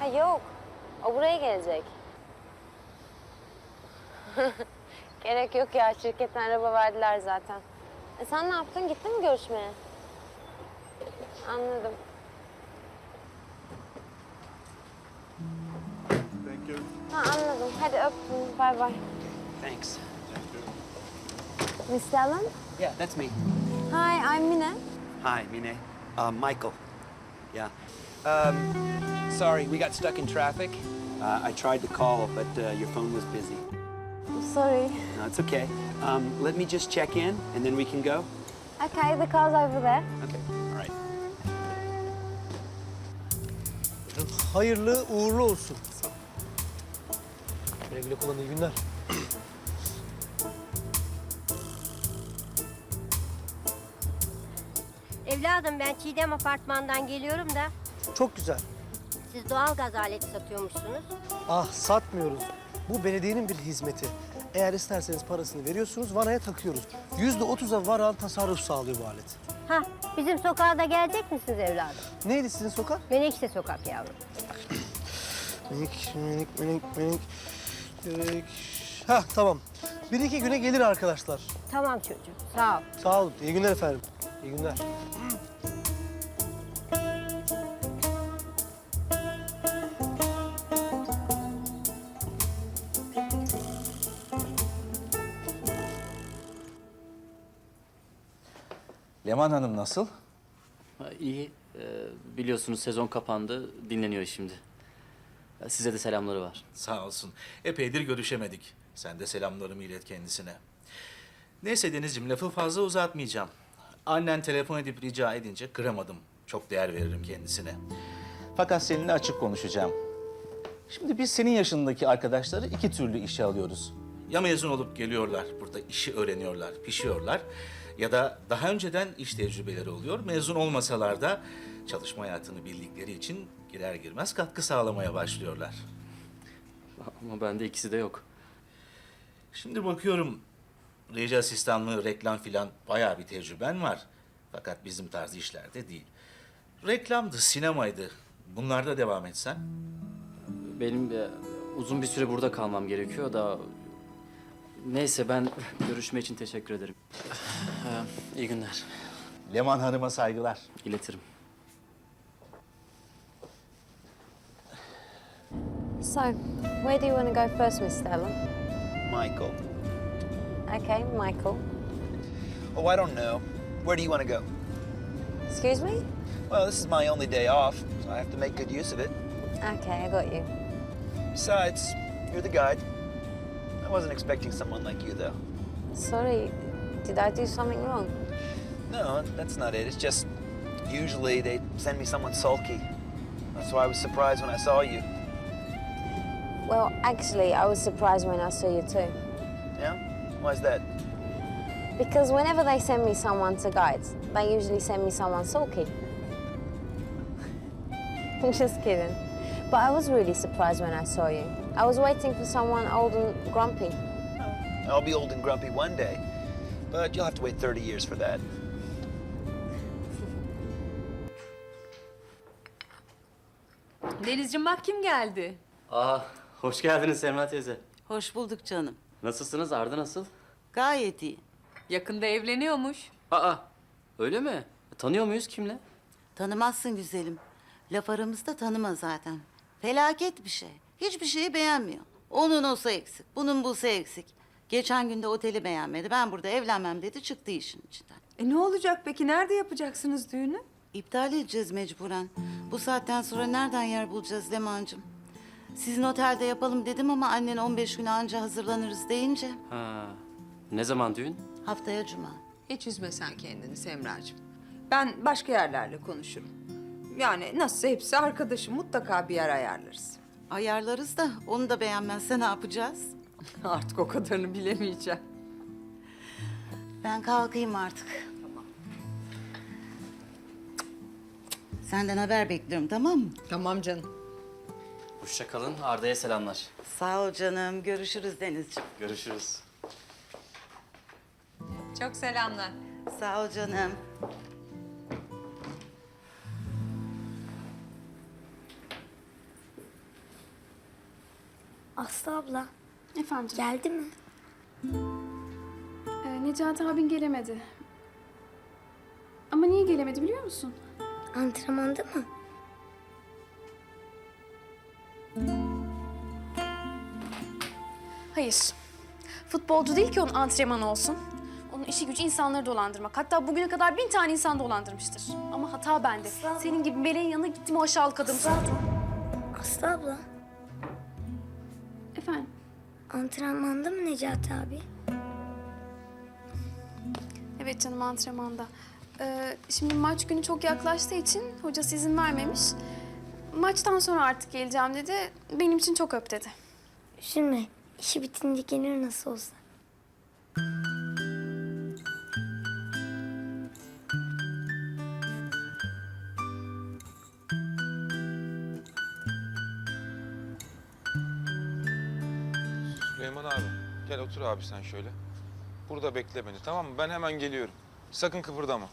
Ha yok. O buraya gelecek. Gerek yok ya. Şirketten araba verdiler zaten. E sen ne yaptın? Gittin mi görüşmeye? Anladım. Thank you. Ha anladım. Hadi öptüm. Bay bay. Thanks. Miss Allen? Yeah, that's me. Hi, I'm Mine. Hi, Mine. Uh, Michael. Yeah. Um, sorry, we got stuck in traffic. Uh, I tried to call, but uh, your phone was busy. I'm sorry. No, it's okay. Um, let me just check in, and then we can go. Okay, the car's over there. Okay. All right. Hayırlı uğurlu olsun. Güle güle kullanın, iyi günler. Evladım ben Çiğdem apartmandan geliyorum da Çok güzel. siz doğal gaz aleti satıyormuşsunuz. Ah satmıyoruz. Bu belediyenin bir hizmeti. Eğer isterseniz parasını veriyorsunuz, vanaya takıyoruz. Yüzde otuza varan tasarruf sağlıyor bu alet. Ha bizim sokağa da gelecek misiniz evladım? Neydi sizin sokak? Menekşe sokak yavrum. Minik, minik, minik, minik. minik. Hah tamam. Bir iki güne gelir arkadaşlar. Tamam çocuğum sağ ol. Sağ olun. İyi günler efendim. İyi günler. Leman Hanım nasıl? Ha, İyi. Ee, biliyorsunuz sezon kapandı. Dinleniyor şimdi. Ya, Size de selamları var. Sağ olsun. Epeydir görüşemedik. Sen de selamlarımı ilet kendisine. Neyse Denizciğim lafı fazla uzatmayacağım. Annen telefon edip rica edince kıramadım. Çok değer veririm kendisine. Fakat seninle açık konuşacağım. Şimdi biz senin yaşındaki arkadaşları iki türlü işe alıyoruz. Ya mezun olup geliyorlar, burada işi öğreniyorlar, pişiyorlar. Ya da daha önceden iş tecrübeleri oluyor. Mezun olmasalar da çalışma hayatını bildikleri için girer girmez katkı sağlamaya başlıyorlar. Ama bende ikisi de yok. Şimdi bakıyorum reji asistanlığı, reklam filan bayağı bir tecrüben var. Fakat bizim tarz işlerde değil. Reklamdı, sinemaydı. Bunlarda devam etsen. Benim e, uzun bir süre burada kalmam gerekiyor da... Neyse ben görüşme için teşekkür ederim. Ee, iyi günler. Leman Hanım'a saygılar. İletirim. So, where do you want to go first, Miss Allen? Michael. Okay, Michael. Oh, I don't know. Where do you want to go? Excuse me? Well, this is my only day off, so I have to make good use of it. Okay, I got you. Besides, you're the guide. I wasn't expecting someone like you, though. Sorry, did I do something wrong? No, that's not it. It's just usually they send me someone sulky. That's why I was surprised when I saw you. Well, actually, I was surprised when I saw you too. Yeah? Why's that? Because whenever they send me someone to guide, they usually send me someone sulky. I'm just kidding. But I was really surprised when I saw you. I was waiting for someone old and grumpy. I'll be old and grumpy one day, but you'll have to wait 30 years for that. Denizciğim bak kim geldi. Aa, hoş geldiniz Semra teyze. Hoş bulduk canım. Nasılsınız? Arda nasıl? Gayet iyi. Yakında evleniyormuş. Aa, öyle mi? Tanıyor muyuz kimle? Tanımazsın güzelim. Laf aramızda tanıma zaten. Felaket bir şey. Hiçbir şeyi beğenmiyor. Onun olsa eksik, bunun bulsa eksik. Geçen günde oteli beğenmedi. Ben burada evlenmem dedi, çıktı işin içinden. E ne olacak peki? Nerede yapacaksınız düğünü? İptal edeceğiz mecburen. Bu saatten sonra nereden yer bulacağız Leman'cığım? Sizin otelde yapalım dedim ama annen 15 güne anca hazırlanırız deyince Ha, ne zaman düğün? haftaya cuma. Hiç üzme sen kendini Semracığım. Ben başka yerlerle konuşurum. Yani nasılsa hepsi arkadaşım. Mutlaka bir yer ayarlarız. Ayarlarız da onu da beğenmezse ne yapacağız? Artık o kadarını bilemeyeceğim. Ben kalkayım artık. Senden haber bekliyorum tamam mı? Tamam canım. Hoşça kalın. Arda'ya selamlar. Sağ ol canım. Görüşürüz Denizciğim. Görüşürüz. Çok selamlar. Sağ ol canım. Aslı abla Efendim, geldi mi? e, Necati abin gelemedi. Ama niye gelemedi biliyor musun? Antrenmanda mı? Hayır. Futbolcu değil ki onun antrenmanı olsun. Onun işi gücü insanları dolandırmak. Hatta bugüne kadar bin tane insan dolandırmıştır. Ama hata bende. Senin gibi meleğin yanına gittim o aşağılık adamı. Aslı abla? Antrenmanda mı Necati abi? Evet canım antrenmanda. Ee, şimdi maç günü çok yaklaştığı için hocası izin vermemiş. Maçtan sonra artık geleceğim dedi. Benim için çok öp dedi. Üzülme. İşi bitince gelir nasıl olsa. Süleyman abi gel otur abi sen şöyle. Burada bekle beni tamam mı? Ben hemen geliyorum. Sakın kıpırdama.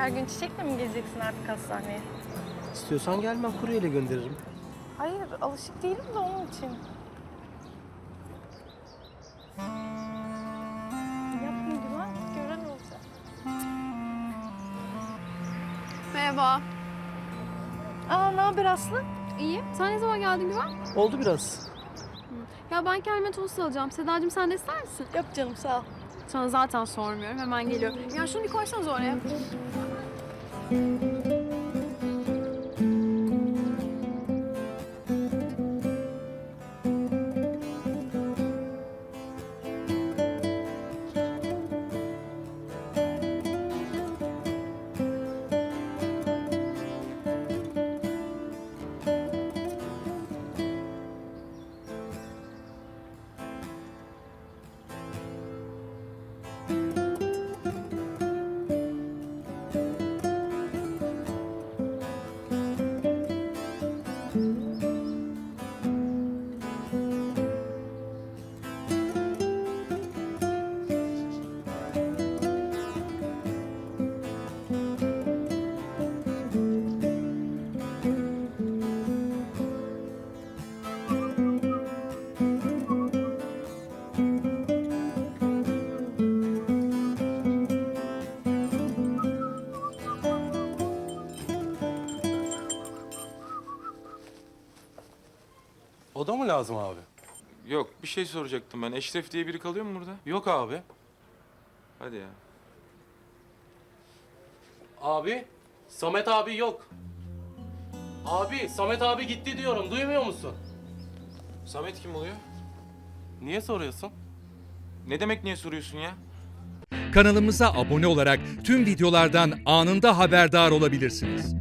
Her gün çiçekle mi geleceksin artık hastaneye? İstiyorsan gel ben kuryeyle gönderirim. Hayır, alışık değilim de onun için. Yapma Güven, gören olacak. Merhaba. Aa, ne haber Aslı? İyi. Sen ne zaman geldin Güven? Oldu biraz. Ya ben kendime tost alacağım. Sedacığım sen de ister misin? Yok canım, sağ ol. Sana zaten sormuyorum, hemen geliyor. Ya şunu bir koysanız oraya. Oda mı lazım abi? Yok bir şey soracaktım ben. Eşref diye biri kalıyor mu burada? Yok abi. Hadi ya. Abi, Samet abi yok. Abi, Samet abi gitti diyorum. Duymuyor musun? Samet kim oluyor? Niye soruyorsun? Ne demek niye soruyorsun ya? Kanalımıza abone olarak tüm videolardan anında haberdar olabilirsiniz.